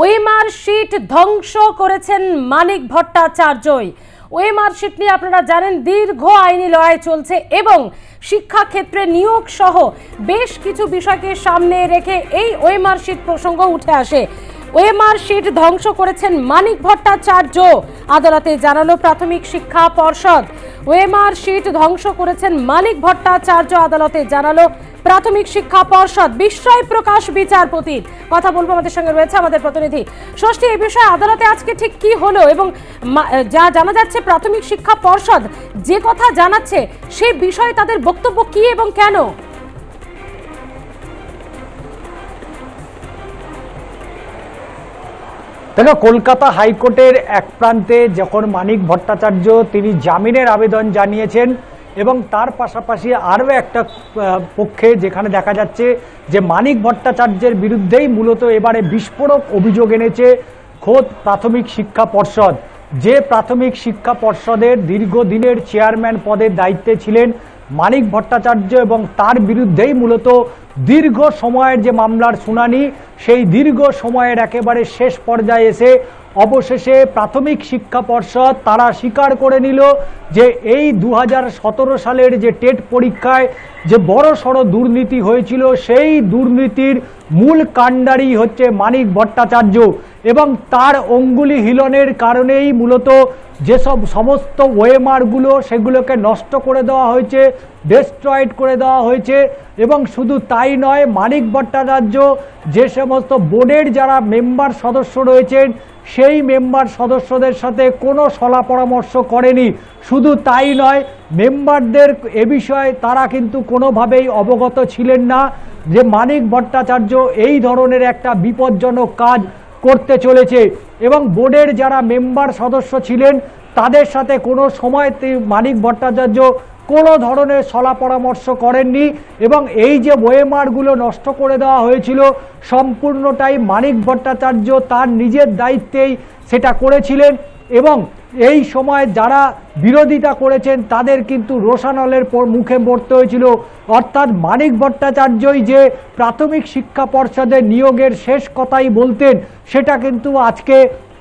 OMR sheet ধ্বংস করেছেন মানিক ভট্টাচার্যই। OMR sheet নিয়ে আপনারা জানেন, দীর্ঘ আইনি লড়াই চলছে এবং শিক্ষাক্ষেত্রে নিয়োগ সহ বেশ কিছু বিষয়কে সামনে রেখে এই ওয়েমার শিট প্রসঙ্গ উঠে আসে। শিট ধ্বংস করেছেন মানিক ভট্টাচার্য। আদালতে জানালো প্রাথমিক শিক্ষা পর্ষদ। ওয়েমার শিট ধ্বংস করেছেন মানিক ভট্টাচার্য। আদালতে জানালো প্রাথমিক শিক্ষা পর্ষদ। বিস্ময় প্রকাশ বিচারপতির। কথা বলব আমাদের সঙ্গে রয়েছে আমাদের প্রতিনিধি। ষষ্ঠী, এই বিষয়ে আদালতে আজকে ঠিক কি হলো এবং যা জানা যাচ্ছে প্রাথমিক শিক্ষা পর্ষদ যে কথা জানাচ্ছে সেই বিষয়ে তাদের বক্তব্য কি এবং কেন? দেখো, কলকাতা হাইকোর্টের এক প্রান্তে যখন মানিক ভট্টাচার্য তিনি জামিনের আবেদন জানিয়েছেন এবং তার পাশাপাশি আরও একটা পক্ষে যেখানে দেখা যাচ্ছে যে মানিক ভট্টাচার্যের বিরুদ্ধেই মূলত এবারে বিস্ফোরক অভিযোগ এনেছে খোদ প্রাথমিক শিক্ষা পর্ষদ। যে প্রাথমিক শিক্ষা পর্ষদের দীর্ঘদিনের চেয়ারম্যান পদের দায়িত্বে ছিলেন মানিক ভট্টাচার্য এবং তার বিরুদ্ধেই মূলত দীর্ঘ সময়ের যে মামলার শুনানি সেই দীর্ঘ সময়ের একেবারে শেষ পর্যায়ে এসে অবশেষে প্রাথমিক শিক্ষা পর্ষদ তারা স্বীকার করে নিল যে এই দু হাজার সতেরো সালের যে টেট পরীক্ষায় যে বড় সড়ো দুর্নীতি হয়েছিল, সেই দুর্নীতির মূল কাণ্ডারি হচ্ছে মানিক ভট্টাচার্য। এবং তার অঙ্গুলি হিলনের কারণেই মূলত যেসব সমস্ত ওয়েমারগুলো সেগুলোকে নষ্ট করে দেওয়া হয়েছে ডেস্ট্রয়েড করে দেওয়া হয়েছে, এবং শুধু তাই নয়, মানিক ভট্টাচার্য যে সমস্ত বোর্ডের যারা মেম্বার সদস্য রয়েছেন সেই মেম্বার সদস্যদের সাথে কোনো সলা পরামর্শ করেনি। শুধু তাই নয়, মেম্বারদের এ বিষয়ে তারা কিন্তু কোনোভাবেই অবগত ছিলেন না যে মানিক ভট্টাচার্য এই ধরনের একটা বিপজ্জনক কাজ করতে চলেছে এবং বোর্ডের যারা মেম্বার সদস্য ছিলেন, তাদের সাথে কোনো সময় মানিক ভট্টাচার্য কোনো ধরনের সলা পরামর্শ করেননি এবং এই যে ওয়েমারগুলো নষ্ট করে দেওয়া হয়েছিল, সম্পূর্ণটাই মানিক ভট্টাচার্য তার নিজের দায়িত্বেই সেটা করেছিলেন এবং এই সময় যারা বিরোধিতা করেছেন তাদের কিন্তু রোশানলের মুখে পড়তে হয়েছিল। অর্থাৎ মানিক ভট্টাচার্যই যে প্রাথমিক শিক্ষা পর্ষদের নিয়োগের শেষ কথাই বলতেন, সেটা কিন্তু আজকে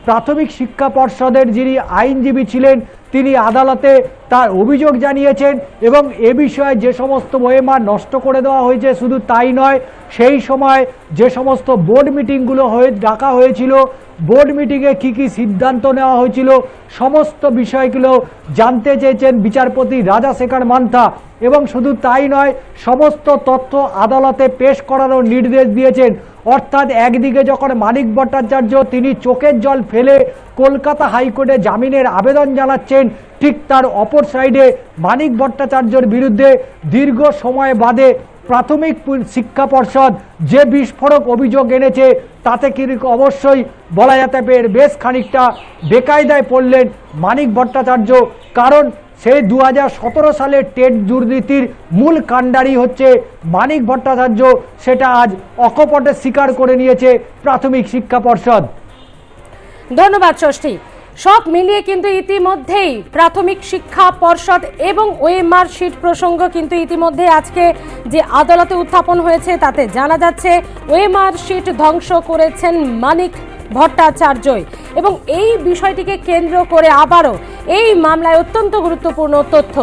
প্রাথমিক শিক্ষা পর্ষদের যিনি আইনজীবী ছিলেন তিনি আদালতে তার অভিযোগ জানিয়েছেন এবং এ বিষয়ে যে সমস্ত ওয়েমার নষ্ট করে দেওয়া হয়েছে শুধু তাই নয়, সেই সময় যে সমস্ত বোর্ড মিটিংগুলো হয়ে ডাকা হয়েছিল বোর্ড মিটিংয়ে কী কী সিদ্ধান্ত নেওয়া হয়েছিল, সমস্ত বিষয়গুলো জানতে চেয়েছেন বিচারপতি রাজাশেখর মান্থা এবং শুধু তাই নয়, সমস্ত তথ্য আদালতে পেশ করারও নির্দেশ দিয়েছেন। অর্থাৎ একদিকে যখন মানিক ভট্টাচার্য তিনি চোখের জল ফেলে কলকাতা হাইকোর্টে জামিনের আবেদন জানাচ্ছেন ঠিক তার অপর সাইডে মানিক ভট্টাচার্যের বিরুদ্ধে দীর্ঘ সময় বাদে প্রাথমিক শিক্ষা পর্ষদ যে বিস্ফোরক অভিযোগ এনেছে, তাতে কিন্তু অবশ্যই বলা যেতে পারে বেশ খানিকটা বেকায়দায় পড়লেন মানিক ভট্টাচার্য, কারণ সেই দু সালের টেট দুর্নীতির মূল কাণ্ডারি হচ্ছে মানিক ভট্টাচার্য, সেটা আজ অকপটে স্বীকার করে নিয়েছে প্রাথমিক শিক্ষা পর্ষদ। ধন্যবাদ, ষষ্ঠী। সব মিলিয়ে কিন্তু ইতিমধ্যেই প্রাথমিক শিক্ষা পর্ষদ এবং ওয়েমার শিট প্রসঙ্গ কিন্তু ইতিমধ্যে আজকে যে আদালতে উত্থাপন হয়েছে তাতে জানা যাচ্ছে ওয়েমার শিট ধ্বংস করেছেন মানিক ভট্টাচার্যই। এবং এই বিষয়টিকে কেন্দ্র করে আবারও এই মামলায় অত্যন্ত গুরুত্বপূর্ণ তথ্য